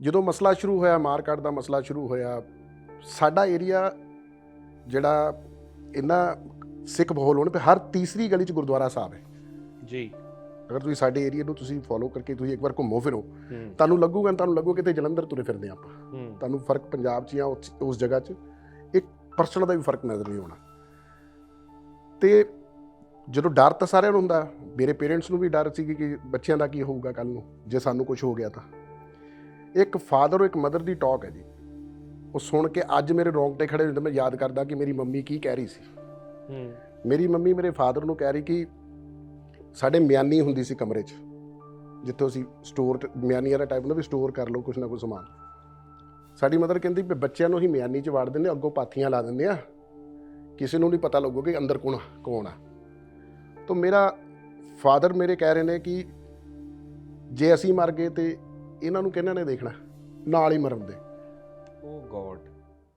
ਜਦੋਂ ਮਸਲਾ ਸ਼ੁਰੂ ਹੋਇਆ ਮਾਰਕਟ ਦਾ ਮਸਲਾ ਸ਼ੁਰੂ ਹੋਇਆ ਸਾਡਾ ਏਰੀਆ ਜਿਹੜਾ ਇੰਨਾ ਸਿੱਖ ਬਹੁਲ ਹੋਣ ਤੇ ਹਰ ਤੀਸਰੀ ਗਲੀ 'ਚ ਗੁਰਦੁਆਰਾ ਸਾਹਿਬ ਹੈ। ਜੀ। ਅਗਰ ਤੁਸੀਂ ਸਾਡੇ ਏਰੀਆ ਨੂੰ ਤੁਸੀਂ ਫੋਲੋ ਕਰਕੇ ਤੁਸੀਂ ਇੱਕ ਵਾਰ ਘੁੰਮੋ ਫਿਰੋ ਤੁਹਾਨੂੰ ਲੱਗੂਗਾ ਤੁਹਾਨੂੰ ਲੱਗੂ ਕਿਤੇ ਜਲੰਧਰ ਤੁਰੇ ਫਿਰਦੇ ਆਪਾਂ। ਤੁਹਾਨੂੰ ਫ਼ਰਕ ਪੰਜਾਬ 'ਚ ਜਾਂ ਉਸ ਉਸ ਜਗ੍ਹਾ 'ਚ ਇੱਕ ਪਰਸਨ ਦਾ ਵੀ ਫ਼ਰਕ ਨਜ਼ਰ ਨਹੀਂ ਆਉਣਾ। ਤੇ ਜਦੋਂ ਡਰ ਤਾਂ ਸਾਰਿਆਂ ਨੂੰ ਹੁੰਦਾ ਮੇਰੇ ਪੇਰੈਂਟਸ ਨੂੰ ਵੀ ਡਰ ਸੀ ਕਿ ਬੱਚਿਆਂ ਦਾ ਕੀ ਹੋਊਗਾ ਕੱਲ ਨੂੰ ਜੇ ਸਾਨੂੰ ਕੁਝ ਹੋ ਗਿਆ ਤਾਂ। ਇੱਕ ਫਾਦਰ ਔਰ ਇੱਕ ਮਦਰ ਦੀ ਟਾਕ ਹੈ ਜੀ। ਉਹ ਸੁਣ ਕੇ ਅੱਜ ਮੇਰੇ ਰੋਂਗਟੇ ਖੜੇ ਹੁੰਦੇ ਮੈਂ ਯਾਦ ਕਰਦਾ ਕਿ ਮੇਰੀ ਮੰਮੀ ਕੀ ਕਹਿ ਰਹੀ ਸੀ। ਹੂੰ। ਮੇਰੀ ਮੰਮੀ ਮੇਰੇ ਫਾਦਰ ਨੂੰ ਕਹਿ ਰਹੀ ਕਿ ਸਾਡੇ ਮਿਆਨੀ ਹੁੰਦੀ ਸੀ ਕਮਰੇ 'ਚ ਜਿੱਥੇ ਅਸੀਂ ਸਟੋਰ ਮਿਆਨੀ ਵਾਲਾ ਟਾਈਪ ਹੁੰਦਾ ਵੀ ਸਟੋਰ ਕਰ ਲਓ ਕੁਛ ਨਾ ਕੁਛ ਸਮਾਨ। ਸਾਡੀ ਮਦਰ ਕਹਿੰਦੀ ਵੀ ਬੱਚਿਆਂ ਨੂੰ ਹੀ ਮਿਆਨੀ 'ਚ ਵਾੜ ਦਿੰਦੇ ਅੱਗੋਂ ਪਾਥੀਆਂ ਲਾ ਦਿੰਦੇ ਆ। ਕਿਸੇ ਨੂੰ ਨਹੀਂ ਪਤਾ ਲੱਗੂ ਕਿ ਅੰਦਰ ਕੌਣ ਕੌਣ ਆ। ਤਾਂ ਮੇਰਾ ਫਾਦਰ ਮੇਰੇ ਕਹਿ ਰਹੇ ਨੇ ਕਿ ਜੇ ਅਸੀਂ ਮਰ ਗਏ ਤੇ ਇਹਨਾਂ ਨੂੰ ਕਿਹਨਾਂ ਨੇ ਦੇਖਣਾ? ਨਾਲ ਹੀ ਮਰਨ ਦੇ। Oh God.